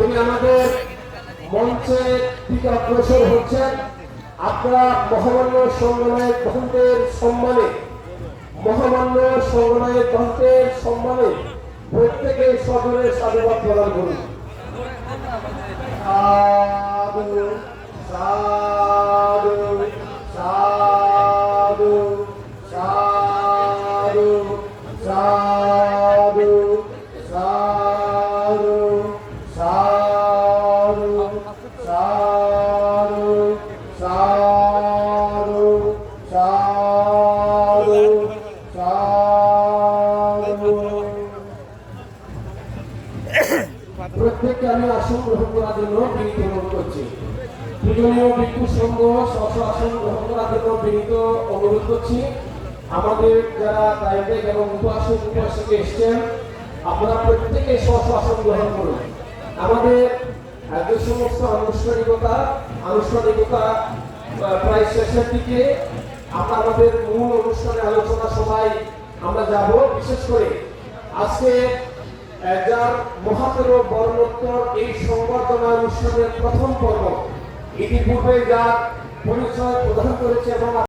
তিনি আমাদের মঞ্চে দিকে অগ্রসর হচ্ছেন। আপনারা মহামান্য সংগ্রামের গ্রন্থের সম্মানে, মহামান্য সংগ্রামের গ্রন্থের সম্মানে প্রত্যেকে সকলের সাধুবাদ প্রদান করুন। সাধু সাধু সাধু সাধু সাধু। প্রত্যেককে আমি আসন গ্রহণ করার জন্য বিনীত অনুরোধ করছি। পূজনীয় ভিক্ষু সংঘ স্ব আসন গ্রহণ করার জন্য বিনীত অনুরোধ করছি। আমাদের যারা দায়িত্বে এবং উপাসক, উপাসকে এসছেন, আপনারা প্রত্যেকে স্ব আসন গ্রহণ করুন। আমাদের যে সমস্ত আনুষ্ঠানিকতা আনুষ্ঠানিকতা প্রায় শেষের দিকে আমরা আমাদের মূল অনুষ্ঠানে আলোচনা সভায় আমরা যাব। বিশেষ করে আজকে যার মহাতের বর্ণোত্তর এই সংবর্ধনা অনুষ্ঠানের প্রথম পর্ব। ইতিপূর্বে যার পরিচয় প্রদান করেছে এবং